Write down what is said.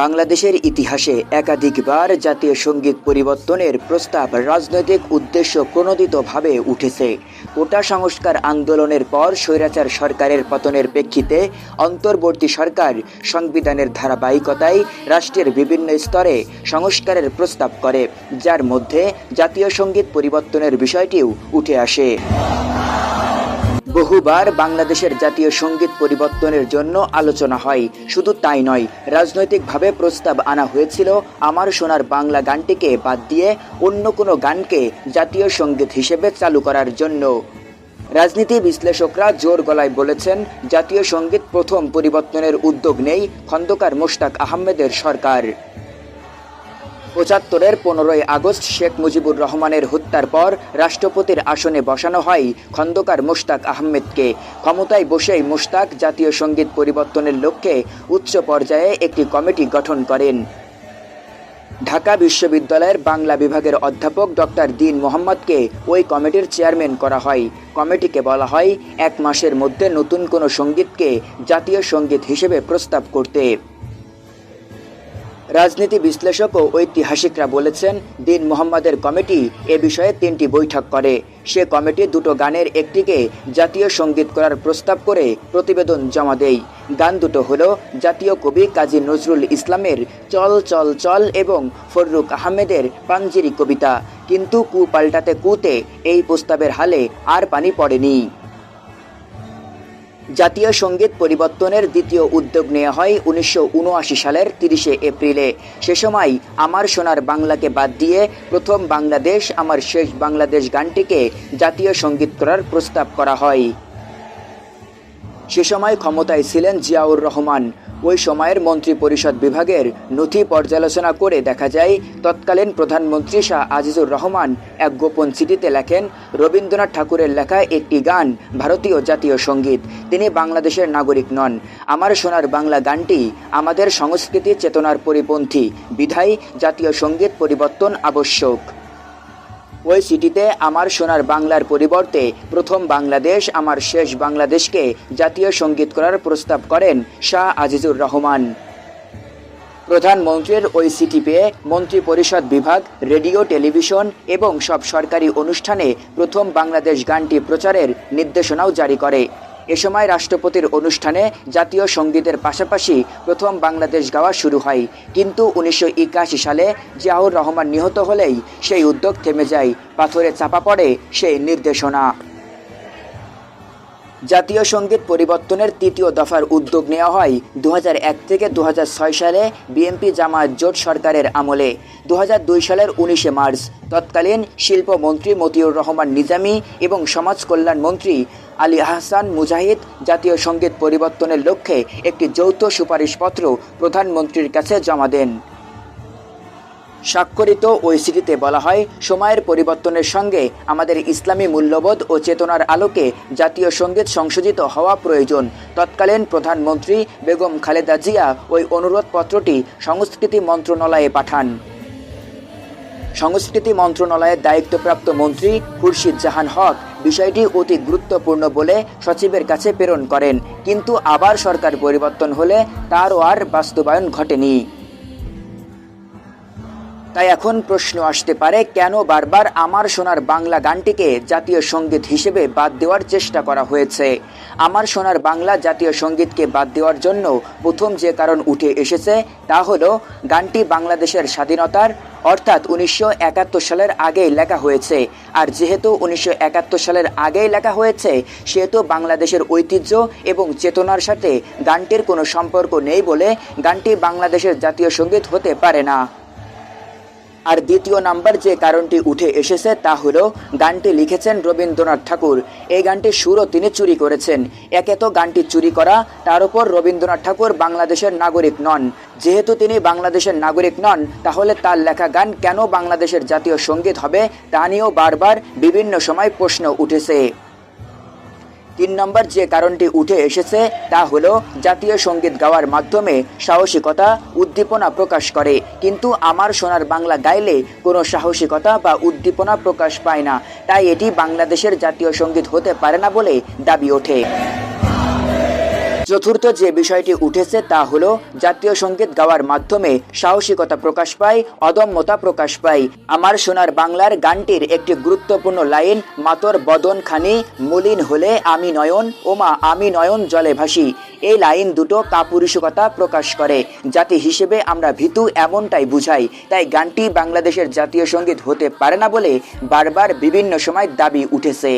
বাংলাদেশের ইতিহাসে একাধিকবার জাতীয় সংগীত পরিবর্তনের প্রস্তাব রাজনৈতিক উদ্দেশ্য প্রণোদিতভাবে উঠেছে। কোটা সংস্কার আন্দোলনের পর স্বৈরাচার সরকারের পতনের প্রেক্ষিতে অন্তর্বর্তী সরকার সংবিধানের ধারাবাহিকতায় রাষ্ট্রের বিভিন্ন স্তরে সংস্কারের প্রস্তাব করে, যার মধ্যে জাতীয় সংগীত পরিবর্তনের বিষয়টিও উঠে আসে। বহুবার বাংলাদেশের জাতীয় সংগীত পরিবর্তনের জন্য আলোচনা হয়। শুধু তাই নয়, রাজনৈতিকভাবে প্রস্তাব আনা হয়েছিল আমার সোনার বাংলা গানটিকে বাদ দিয়ে অন্য কোনো গানকে জাতীয় সংগীত হিসেবে চালু করার জন্য। রাজনীতি বিশ্লেষকরা জোর গলায় বলেছেন, জাতীয় সংগীত প্রথম পরিবর্তনের উদ্যোগ নেই খন্দকার মোশতাক আহমেদের সরকার। পঁচাত্তরের পনেরোই আগস্ট শেখ মুজিবুর রহমানের হত্যার পর রাষ্ট্রপতির আসনে বসানো হয় খন্দকার মোশতাক আহমেদকে। ক্ষমতায় বসেই মোশতাক জাতীয় সংগীত পরিবর্তনের লক্ষ্যে উচ্চ পর্যায়ে একটি কমিটি গঠন করেন। ঢাকা বিশ্ববিদ্যালয়ের বাংলা বিভাগের অধ্যাপক ডক্টর দিন মোহাম্মদকে ওই কমিটির চেয়ারম্যান করা হয়। কমিটিকে বলা হয়, এক মাসের মধ্যে নতুন কোনো সঙ্গীতকে জাতীয় সংগীত হিসেবে প্রস্তাব করতে। রাজনীতি বিশ্লেষক ও ঐতিহাসিকরা বলেছেন, দিন মোহাম্মদের কমিটি এ বিষয়ে তিনটি বৈঠক করে। সে কমিটি দুটো গানের একটিকে জাতীয় সংগীত করার প্রস্তাব করে প্রতিবেদন জমা দেয়। গান দুটো হলো জাতীয় কবি কাজী নজরুল ইসলামের চল চল চল এবং ফররুক আহমেদের পাঞ্জিরি কবিতা। কিন্তু কু পাল্টাতে কুতে এই প্রস্তাবের হালে আর পানি পড়েনি। জাতীয় সংগীত পরিবর্তনের দ্বিতীয় উদ্যোগ নেওয়া হয় উনিশশো উনআশি সালের তিরিশে এপ্রিলে। সে সময় আমার সোনার বাংলাকে বাদ দিয়ে প্রথম বাংলাদেশ, আমার শেষ বাংলাদেশ গানটিকে জাতীয় সংগীত করার প্রস্তাব করা হয়। সে সময় ক্ষমতায় ছিলেন জিয়াউর রহমান। ওই সময়ের মন্ত্রী পরিষদ বিভাগের নথি পর্যালোচনা করে দেখা যায়, তৎকালীন প্রধানমন্ত্রী শাহ আজিজুর রহমান এক গোপন চিঠিতে লেখেন, রবীন্দ্রনাথ ঠাকুরের লেখা একটি গান ভারতীয় জাতীয় সংগীত। তিনি বাংলাদেশের নাগরিক নন। আমার সোনার বাংলা গানটি আমাদের সংস্কৃতি চেতনার পরিপন্থী। বিধায় জাতীয় সংগীত পরিবর্তন আবশ্যক। ওই সিটিতে আমার সোনার বাংলার পরিবর্তে প্রথম বাংলাদেশ, আমার শেষ বাংলাদেশকে জাতীয় সংগীত করার প্রস্তাব করেন শাহ আজিজুর রহমান। প্রধানমন্ত্রীর ওই সিটি পেয়ে মন্ত্রিপরিষদ বিভাগ, রেডিও, টেলিভিশন এবং সব সরকারি অনুষ্ঠানে প্রথম বাংলাদেশ গানটি প্রচারের নির্দেশনাও জারি করে। এ সময় রাষ্ট্রপতির অনুষ্ঠানে জাতীয় সঙ্গীতের পাশাপাশি প্রথম বাংলাদেশ গাওয়া শুরু হয়। কিন্তু উনিশশো একাশি সালে জিয়াউর রহমান নিহত হলেই সেই উদ্যোগ থেমে যায়, পাথরে চাপা পড়ে সেই নির্দেশনা। জাতীয় সংগীত পরিবর্তনের তৃতীয় দফার উদ্যোগ নেওয়া হয় দু হাজার এক থেকে দু হাজার ছয় সালে বিএনপি জামায়াত জোট সরকারের আমলে। দু হাজার দুই সালের উনিশে মার্চ, তৎকালীন শিল্পমন্ত্রী মতিউর রহমান নিজামী এবং সমাজ কল্যাণ মন্ত্রী আলী আহসান মুজাহিদ জাতীয় সংগীত পরিবর্তনের লক্ষ্যে একটি যৌথ সুপারিশপত্র প্রধানমন্ত্রীর কাছে জমা দেন। স্বাক্ষরিত ওই চিঠিতে বলা হয়, সময়ের পরিবর্তনের সঙ্গে আমাদের ইসলামী মূল্যবোধ ও চেতনার আলোকে জাতীয় সংগীত সংশোধিত হওয়া প্রয়োজন। তৎকালীন প্রধানমন্ত্রী বেগম খালেদা জিয়া ওই অনুরোধপত্রটি সংস্কৃতি মন্ত্রণালয়ে পাঠান। সংস্কৃতি মন্ত্রণালয়ের দায়িত্বপ্রাপ্ত মন্ত্রী খুরশিদ জাহান হক বিষয়টি অতি গুরুত্বপূর্ণ বলে সচিবের কাছে প্রেরণ করেন। কিন্তু আবার সরকার পরিবর্তন হলে তারও আর বাস্তবায়ন ঘটেনি। তাই এখন প্রশ্ন আসতে পারে, কেন বারবার আমার সোনার বাংলা গানটিকে জাতীয় সংগীত হিসেবে বাদ দেওয়ার চেষ্টা করা হয়েছে? আমার সোনার বাংলা জাতীয় সঙ্গীতকে বাদ দেওয়ার জন্য প্রথম যে কারণ উঠে এসেছে তা হল গানটি বাংলাদেশের স্বাধীনতার, অর্থাৎ উনিশশো একাত্তর সালের আগেই লেখা হয়েছে। আর যেহেতু উনিশশো একাত্তর সালের আগেই লেখা হয়েছে, সেহেতু বাংলাদেশের ঐতিহ্য এবং চেতনার সাথে গানটির কোনো সম্পর্ক নেই বলে গানটি বাংলাদেশের জাতীয় সংগীত হতে পারে না। আর দ্বিতীয় নাম্বার যে কারণটি উঠে এসেছে তা হলো, গানটি লিখেছেন রবীন্দ্রনাথ ঠাকুর। এই গানটির সুরও তিনি চুরি করেছেন। একে তো গানটি চুরি করা, তার উপর রবীন্দ্রনাথ ঠাকুর বাংলাদেশের নাগরিক নন। যেহেতু তিনি বাংলাদেশের নাগরিক নন, তাহলে তার লেখা গান কেন বাংলাদেশের জাতীয় সংগীত হবে, তা নিয়েও বারবার বিভিন্ন সময় প্রশ্ন উঠেছে। তিন নম্বর যে কারণটি উঠে এসেছে তা হল জাতীয় সংগীত গাওয়ার মাধ্যমে সাহসিকতা, উদ্দীপনা প্রকাশ করে। কিন্তু আমার সোনার বাংলা গাইলে কোনো সাহসিকতা বা উদ্দীপনা প্রকাশ পায় না। তাই এটি বাংলাদেশের জাতীয় সংগীত হতে পারে না বলে দাবি ওঠে। চতুর্থ যে বিষয়টি উঠেছে তা হলো, জাতীয় সংগীত গাওয়ার মাধ্যমে সাহসিকতা প্রকাশ পায়, অদম্যতা প্রকাশ পায়। আমার সোনার বাংলার গানটির একটি গুরুত্বপূর্ণ লাইন, মাতর বদন খানি মলিন হলে আমি নয়ন, ওমা, আমি নয়ন জলে ভাসি। এই লাইন দুটো কাপুরুষকতা প্রকাশ করে। জাতি হিসেবে আমরা ভীতু এমনটাই বুঝাই। তাই গানটি বাংলাদেশের জাতীয় সংগীত হতে পারে না বলে বারবার বিভিন্ন সময় দাবি উঠেছে।